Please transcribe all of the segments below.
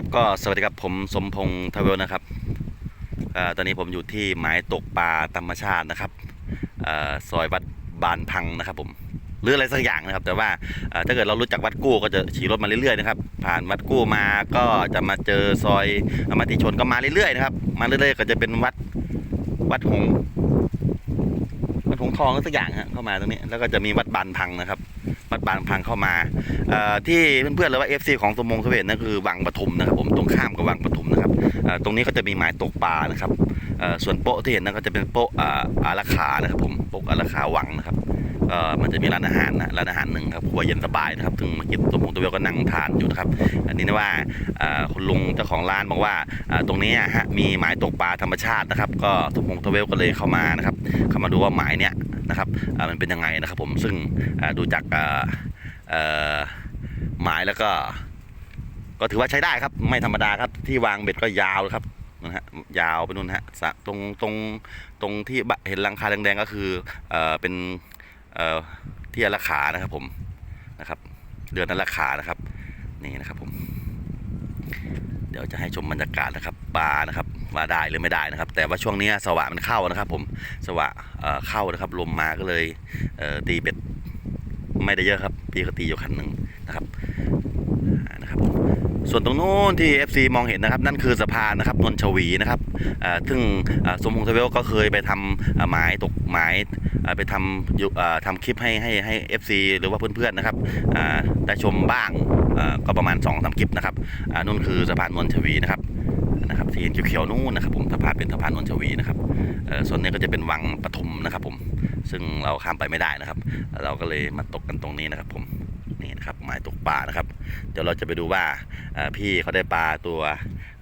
ครับก็สวัสดีครับผมสมพงษ์ทเวลนะครับอตอนนี้ผมอยู่ที่หมายตกปลาธรรมชาตินะครับอซอยวัดบานพังนะครับผมหรืออะไรสักอย่างนะครับ แต่ว่าถ้าเกิดเรารู้จักวัดกู้ก็จะขี่รถมาเรื่อยๆนะครับผ่านวัดกู้มาก็จะมาเจอซอยอมติชนก็มาเรื่อยๆนะครับมาเรื่อยๆ ก็จะเป็นวัดวัดหงวัดหงทองหรือสักอย่างฮะเข้ามาตรงนี้ แล้วก็จะมีวัดบานพังนะครับ วัดบางพังเข้ามาที่เพื่อนๆเลยว่า FC ของสมงสเวทนั่นคือวังปทุมนะครับผมตรงข้ามกับวังปทุมนะครับตรงนี้ก็จะมีหมายตกปลานะครับส่วนโป๊ะที่เห็นนั่นก็จะเป็นโป๊ะอาอาราขานะครับผมโป๊ะอาราขาวังนะครับมันจะมีร้านอาหารนะร้านอาหารหนึ่งครับครัวเย็นสบายนะครับซึ่งมื่อกี้สมงตัวเวลก็นั่งทานอยู่นะครับ อันนี้นะว่าคุณลุงเจ้าของร้านบอกว่าตรงนี้ฮะมีหมายตกปลาธรรมชาตินะครับ ก็สมงตัวเวลก็เลยเข้ามานะครับเข้ามาดูว่าหมายเนี้ย นะครับมันเป็นยังไงนะครับผมซึ่งดูจากหมายแล้วก็ ก็ถือว่าใช้ได้ครับ ไม่ธรรมดาครับที่วางเบ็ดก็ยาวเลยครับนะฮะยาวไปนู่นฮะตรงตรงตรงที่เห็นหลังคาแดงๆก็คือเออเป็นเออที่อาราขานะครับผมนะครับเรือนอาราขานะครับ นี่นะครับผม ดี๋ยวจะให้ชมบรรยากาศนะครับปลานะครับว่าได้หรือไม่ได้นะครับ แต่ว่าช่วงนี้สวะมันเข้านะครับผมสวะเอ่อเข้านะครับลมมาก็เลยเตีเบ็ดไม่ได้เยอะครับ พี่ก็ตีอยู่คันหนึ่งนะครับนะครับผม ส่วนตรงนู้นที่ FC มองเห็นนะครับ นั่นคือสะพานนะครับนนชวีนะครับซึ่งสมพงษ์ทเวลก็เคยไปทำอ่าหมายตกหมายไปทำอยู่ทำคลิปให้ให้ให้ FC หรือว่าเพื่อนๆนะครับได้ชมบ้างก็ประมาณ2อสคลิปนะครับนู่นคือสะพานนนชวีนะครับนะครับที่เห็นเขียวๆนู่นนะครับผมสะพานเป็นสะพานนนชวีนะครับส่วนนี้ก็จะเป็นวังปทุมนะครับผมซึ่งเราข้ามไปไม่ได้นะครับ เราก็เลยมาตกกันตรงนี้นะครับผมนี่นะครับหมายตกปลานะครับ เดี๋ยวเราจะไปดูว่าพี่เขาได้ปลาตัว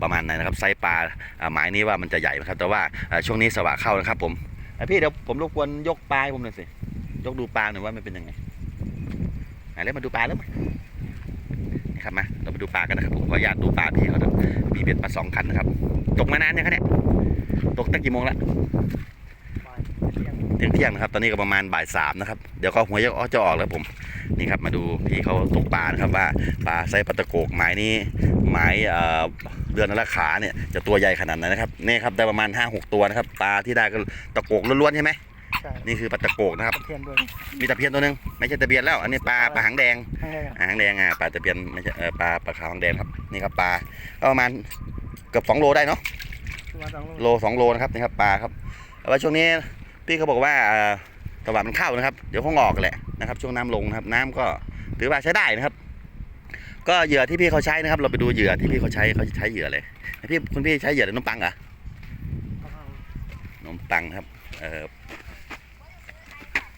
ประมาณไหนนะครับไซส์ปลาเอ่อหมายนี้ว่ามันจะใหญ่ไหมครับ แต่ว่าช่วงนี้สวะเข้านะครับ ผมพี่เดี๋ยวผมรบกวนยกปลาผมหน่อยสิยกดูปลาหน่อยว่ามันเป็นยังไงอะแล้วมาดูปลาแล้วมานี่ครับมาเราไปดูปลากันนะครับผมขออนุญาตดูปลาพี่เขานะมีเบ็ดมาสองคันนะครับ ตกมานานยังคะเนี่ยตกตั้งกี่โมงแล้ว เที่ยงเที่ยงนะครับ ตอนนี้ก็ประมาณบ่ายสามนะครับ เดี๋ยวก็หัวจะออกจะออกแล้วผม นี่ครับ มาดูพี่เขาตกปลานะครับว่าปลาไซส์ปลาตะโกกหมายนี้หมายเอ่อเรือนนราขาเนี่ยจะตัวใหญ่ขนาดไหนนะครับ นี่ครับได้ประมาณ5้าหกตัวนะครับ ปลาที่ได้ก็ตะโกกล้วนๆใช่ไหมใช่นี่คือปลาตะโกกนะครับเทียนด้วยมีตะเพียนตัวหนึงไม่ใช่ตะเพียนแล้ว อันนี้ปลาปลาหางแดงให้ให้หางแดงอะปลาตะเพียนไม่ใช่เออปลาปลาขาวหางแดงครับนี่ครับปลาก็ประมาณเกือบสองโลได้เนาะคือมาสองโลโลสองโลนะครับนี่ครับปลาครับแต่ว่าช่วงนี้ พี่เขาบอกว่าตะวันมันเข้านะครับ เดี๋ยวคงออกแหละนะครับ ช่วงน้ำลงนะครับ น้ำก็ถือว่าใช้ได้นะครับ ก็เหยื่อที่พี่เขาใช้นะครับ เราไปดูเหยื่อที่พี่เขาใช้เขาใช้เหยื่อเลยพี่คุณพี่ใช้เหยื่อขนมปังเหรอขนมปังครับเออ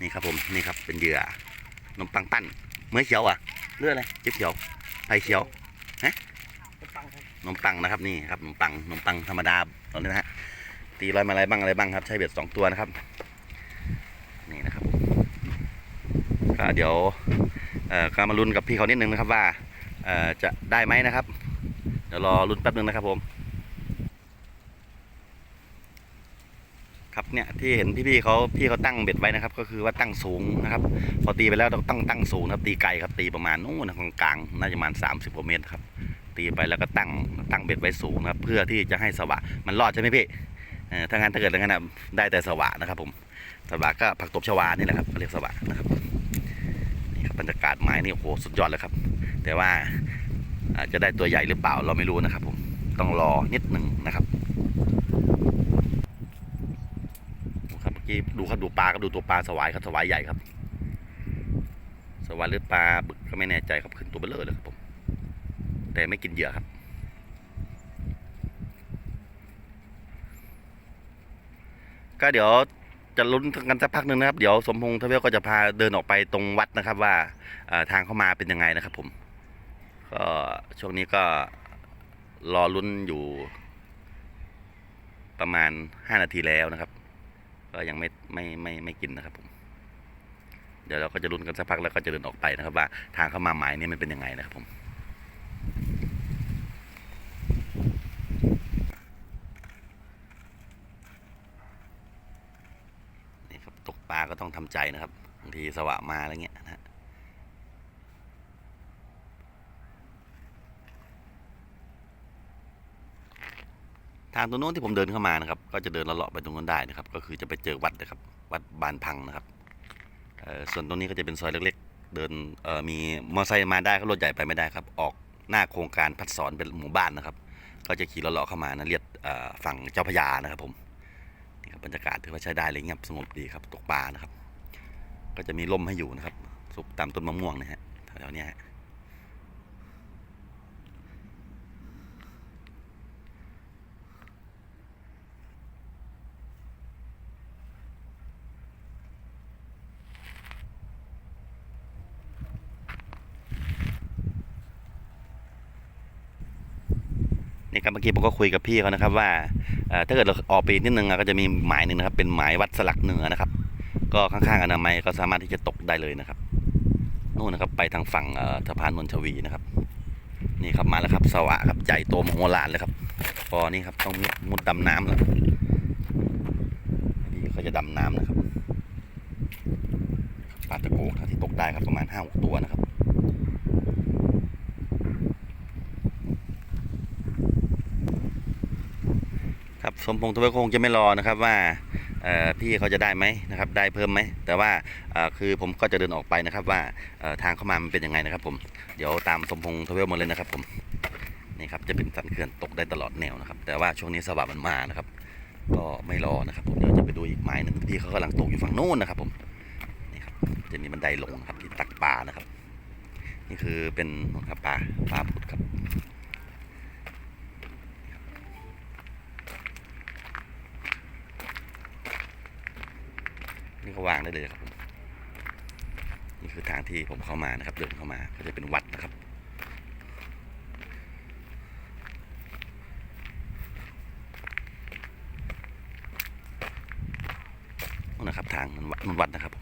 นี่ครับผมนี่ครับเป็นเหยื่อขนมปังปั้นเมื่อเขียวอะเลือดอะไรเจ๊เขียวไผ่เขียวเป็นปังครับขนมปังนะครับนี่ครับขนมปังขนมปังธรรมดาตอนนี้นะฮะตีลอยมาอะไรบ้างอะไรบ้างครับใช้เบ็ดสองตัวนะครับนี่นะครับ ก็เดี๋ยวก็มาลุ้นกับพี่เขานิดนึงนะครับว่าจะได้ไหมนะครับ เดี๋ยวรอลุ้นแป๊บนึงนะครับผมครับเนี่ยที่เห็นพี่ๆเขาพี่เขาตั้งเบ็ดไว้นะครับ ก็คือว่าตั้งสูงนะครับ พอตีไปแล้วต้องตั้งตั้งสูงนะครับ ตีไกลครับตีประมาณนู้นนะกลางๆน่าจะประมาณ 30กว่าเมตรครับ ตีไปแล้วก็ตั้งตั้งเบ็ดไว้สูงนะครับ เพื่อที่จะให้สวะมันรอดใช่ไหมพี่เออถ้างั้นถ้าเกิดอย่างนั้นนะได้แต่สวะนะครับ ผมสวะก็ผักตบชวานี่แหละครับเรียกสวะนะครับ บรรยากาศไม้นี่โอ้โหสุดยอดเลยครับ แต่ว่าอาจจะได้ตัวใหญ่หรือเปล่าเราไม่รู้นะครับ ผมต้องรอนิดหนึ่งนะครับครับเมื่อกี้ดูครับดูปลาก็ดูตัวปลาสวายครับสวายใหญ่ครับ สวายหรือปลาบึกก็ไม่แน่ใจครับขึ้นตัวเบลอเลยครับผมแต่ไม่กินเหยื่อครับก็เดี๋ยว จะลุ้นกันสักพักหนึ่งนะครับ เดี๋ยวสมพงษ์ทเวลก็จะพาเดินออกไปตรงวัดนะครับ ว่าทางเข้ามาเป็นยังไงนะครับ ผม ก็ช่วงนี้ก็รอลุ้นอยู่ ประมาณห้านาทีแล้วนะครับ ก็ยังไม่ไม่ไม่ไม่กินนะครับผม เดี๋ยวเราก็จะลุ้นกันสักพักแล้วก็จะเดินออกไปนะครับ ว่าทางเข้ามาหมายนี้มันเป็นยังไงนะครับผม นี่ครับตก ปลาก็ต้องทำใจนะครับบางทีสวะมาอะไรเงี้ยนะฮะทางตรงโน้นที่ผมเดินเข้ามานะครับ ก็จะเดินเลาะไปตรงนู้นได้นะครับ ก็คือจะไปเจอวัดนะครับ วัดบานพังนะครับส่วนตรงนี้ก็จะเป็นซอยเล็กๆ เดินมีมอเตอร์ไซค์มาได้ก็รถใหญ่ไปไม่ได้ครับ ออกหน้าโครงการพัดสอนเป็นหมู่บ้านนะครับ ก็จะขี่เลาะเข้ามานะเรียกฝั่งเจ้าพระยานะครับผมนี่ครับบรรยากาศถือว่าใช้ได้เลยเงียบสงบดีครับตกปลานะครับ ก็จะมีร่มให้อยู่นะครับสุกตามต้นมะม่วงนะฮะแถวๆเนี้ยฮะนี่ครับเมื่อกี้ผมก็คุยกับพี่เขานะครับว่าถ้าเกิดเราออกไปนิดนึงอะก็จะมีหมายหนึ่งนะครับ เป็นหมายวัดสลักเหนือนะครับ ก็ข้างๆอนามัยก็สามารถที่จะตกได้เลยนะครับนู่นนะครับไปทางฝั่งสะพานนนทวีนะครับ นี่ครับมาแล้วครับสวะครับใหญ่โตมโหฬารเลยครับพอนี่ครับต้องมุดดำน้ำแล้วพี่เขาจะดำน้ำนะครับปลาตะโกเท่าที่ตกได้ครับประมาณห้าหกตัวนะครับครับสมพงษ์ทวีคงจะไม่รอนะครับว่า พี่เขาจะได้ไหมนะครับได้เพิ่มไหมแต่ว่าคือผมก็จะเดินออกไปนะครับว่าทางเข้ามามันเป็นยังไงนะครับผมเดี๋ยวตามสมพงษ์ทวีมาเลยนะครับผมนี่ครับจะเป็นสันเขื่อนตกได้ตลอดแนวนะครับ แต่ว่าช่วงนี้สวัสดมันมานะครับ ก็ไม่รอนะครับผมเดี๋ยวจะไปดูอีกไม้หนึ่งที่เขากำลังตกอยู่ฝั่งโน้นนะครับ ผมนี่ครับจะมีบันไดลงนะครับที่ตักปลานะครับ นี่คือเป็นนู่นครับปลาปลาพุดครับ นี่ก็วางได้เลยครับผมนี่คือทางที่ผมเข้ามานะครับ เดินเข้ามาก็จะเป็นวัดนะครับนู่นะครับทางมันวัดมันวัดนะครับ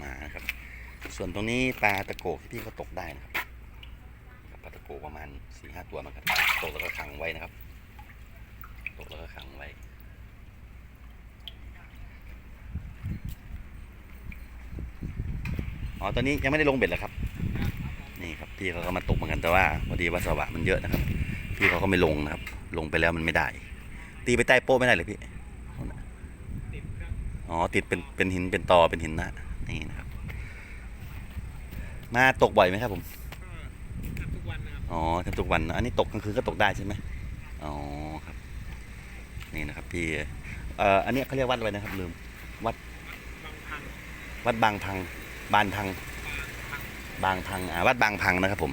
มานะครับ ส่วนตรงนี้ปลาตะโกกที่พี่เขาตกได้นะครับปลาตะโกกประมาณสี่ห้าตัวมั้งครับตกแล้วก็ขังไว้นะครับ ตกแล้วก็ขังไว้อ๋อตอนนี้ยังไม่ได้ลงเบ็ดเหรอครับ นี่ครับพี่เขาก็มาตกเหมือนกันแต่ว่าพอดีว่าสวะมันเยอะนะครับ พี่เขาก็ไม่ลงนะครับ ลงไปแล้วมันไม่ได้ ตีไปใต้โป๊ะไม่ได้เลยพี่ติดครับอ๋อติดเป็นเป็นหินเป็นตอเป็นหินนะนี่นะครับ มาตกบ่อยไหมครับผมก็ทำทุกวันนะครับอ๋อทำทุกวันนะอันนี้ตกกลางคืนก็ตกได้ใช่ไหมอ๋อครับ นี่นะครับพี่เอ่ออันนี้เขาเรียกวัดอะไรนะครับลืมบางพังวัดบางพังบานพังบางพัง บางพังอ่าวัดบางพังนะครับ ผม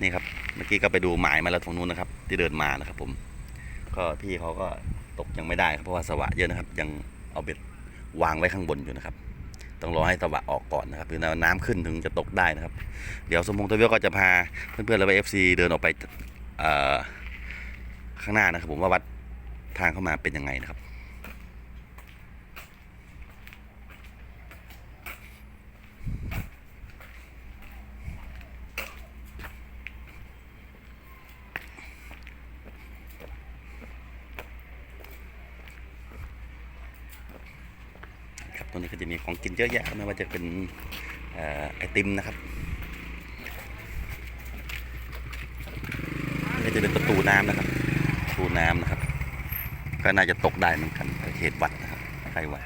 นี่ครับ เมื่อกี้ก็ไปดูหมายมาแล้วตรงนู้นนะครับ ที่เดินมานะครับ ผม ก็พี่เขาก็ตกยังไม่ได้ครับเพราะว่าสวะเยอะนะครับ ยังเอาเบ็ดวางไว้ข้างบนอยู่นะครับ ต้องรอให้ตะวะออกก่อนนะครับหรือน้ำขึ้นถึงจะตกได้นะครับ เดี๋ยวสมพงษ์ตัวเวียก็จะพาเพื่อนๆเราไปเอฟซีเดินออกไปข้างหน้านะครับ ผมว่าวัดทางเข้ามาเป็นยังไงนะครับ ครับตรง นี้ก็จะมีของกินเยอะแยะไม่ว่าจะเป็นออไอติมนะครับนี่จะเป็นประตูน้ำนะครับประตูน้ำนะครับ ก็น่าจะตกได้เหมือนกันเขตวัดนะครับใครวัด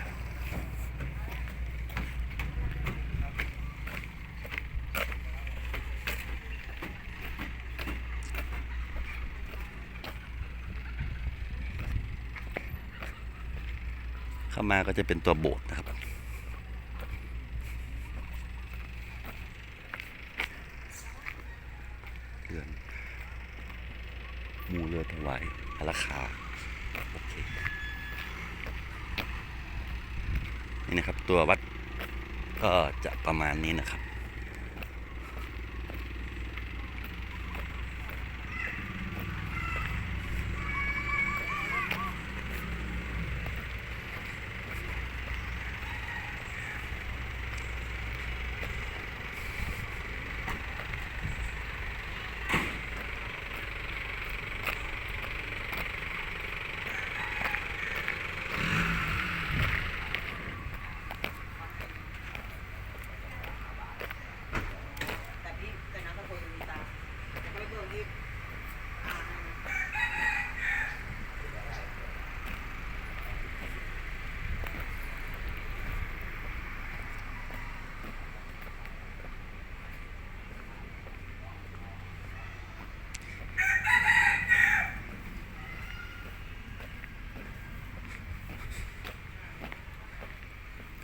เข้ามาก็จะเป็นตัวโบสถ์นะครับ เรือนมูเรือถวายอาราคาโอเค นี่นะครับ ตัววัดก็จะประมาณนี้นะครับ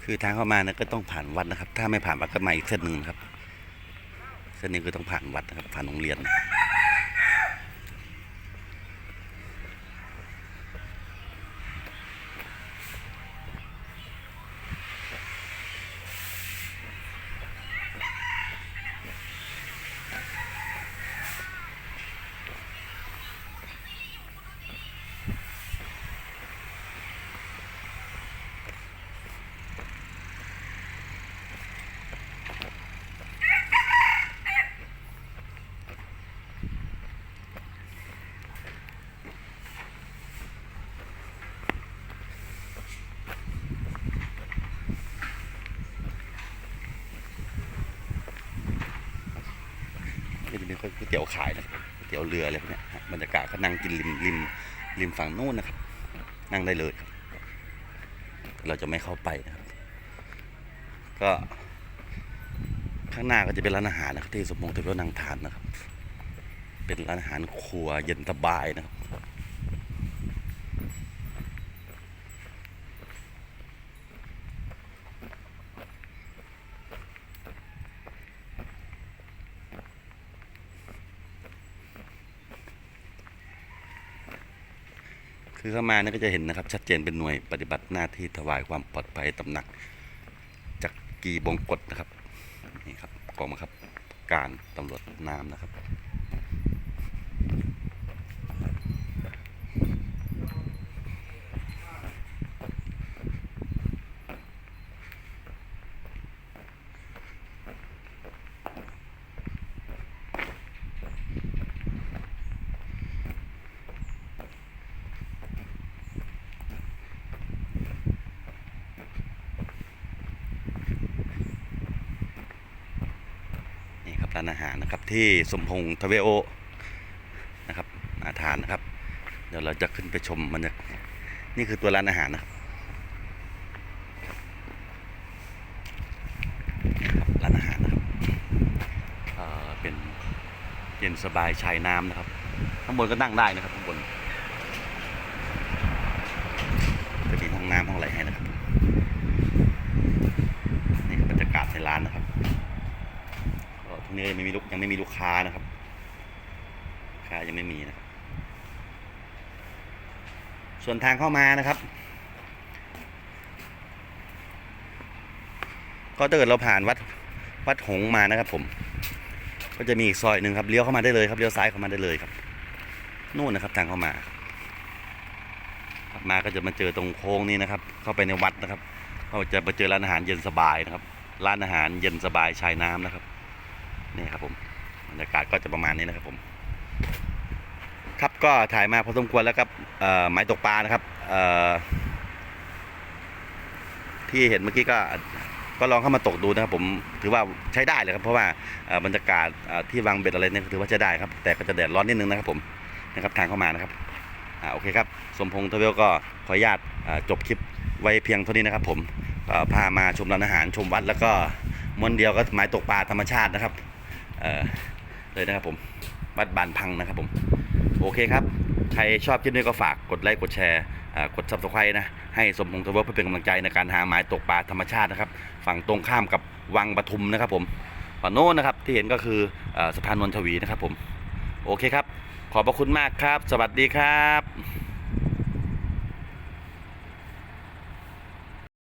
คือทางเข้ามาเนี่ยก็ต้องผ่านวัดนะครับ ถ้าไม่ผ่านวัดก็มาอีกเส้นหนึ่งครับ เส้นนี้คือต้องผ่านวัดนะครับ ผ่านโรงเรียน ก็จะมีก๋วยเตี๋ยวขายนะครับก๋วยเตี๋ยวเรืออะไรพวกนี้บรรยากาศก็นั่งกินริมริมริมฝั่งนู้นนะครับ นั่งได้เลยครับ เราจะไม่เข้าไปนะครับ ก็ข้างหน้าก็จะเป็นร้านอาหารนะครับที่สมมงษ์เทพนั่งทานนะครับ เป็นร้านอาหารครัวเย็นสบายนะครับ คือเข้ามาเนี่ยก็จะเห็นนะครับ ชัดเจนเป็นหน่วยปฏิบัติหน้าที่ถวายความปลอดภัยตำหนักจากกีบงกฎนะครับนี่ครับกองบังคับการตำรวจน้ำนะครับานอาหารนะครับ ที่สมพงษ์ทเวโอนะครับอาทานนะครับ เดี๋ยวเราจะขึ้นไปชมมันจะนี่คือตัวร้านอาหารนะครับร้านอาหารนะครับเอ่อเป็นเย็นสบายชายน้ำนะครับ ข้างบนก็นั่งได้นะครับข้างบนจะมีห้องน้ำห้องอะไรให้นะครับนี่คือบรรยากาศในร้านนะครับ ก็ทุก นี้ยังไม่มีลูกยังไม่มีลูกค้านะครับค้ายังไม่มีนะครับ ส่วนทางเข้ามานะครับ ก็ถ้าเกิดเราผ่านวัดวัดหงมานะครับ ผม ก็จะมีอีกซอยหนึ่งครับเลี้ยวเข้ามาได้เลยครับเลี้ยวซ้ายเข้ามาได้เลยครับนู่นนะครับทางเข้ามามาก็จะมาเจอตรงโค้งนี้นะครับ เข้าไปในวัดนะครับ ก็จะมาเจอร้านอาหารเย็นสบายนะครับ ร้านอาหารเย็นสบายชายน้ำนะครับ ครับผมบรรยากาศก็จะประมาณนี้นะครับผมครับก็ถ่ายมาพอสมควรแล้วครับไม้ตกปลานะครับที่เห็นเมื่อกี้ก็ก็ลองเข้ามาตกดูนะครับผมถือว่าใช้ได้เลยครับเพราะว่าบรรยากาศที่วางเบ็ดอะไรเนี่ยถือว่าใช้ได้ครับ แต่ก็จะแดดร้อนนิดนึงนะครับผมนะครับทางเข้ามานะครับอโอเคครับสมพงษ์ทเวลก็ขออนุญาตจบคลิปไว้เพียงเท่านี้นะครับผมพามาชมร้านอาหารชมวัดแล้วก็ม้วนเดียวก็ไม้ตกปลาธรรมชาตินะครับ เลยนะครับผมวัดบานพังนะครับผมโอเคครับ ใครชอบคลิปนี้ก็ฝากกดไลค์กดแชร์กด subscribe นะให้สมพงษ์ทวลเพื่อเป็นกำลังใจในการหาหมายตกปลาธรรมชาตินะครับ ฝั่งตรงข้ามกับวังปทุมนะครับผมฝั่งโน้นนะครับที่เห็นก็คืออสะพานนนทวีนะครับผมโอเคครับ ขอบพระคุณมากครับ สวัสดีครับ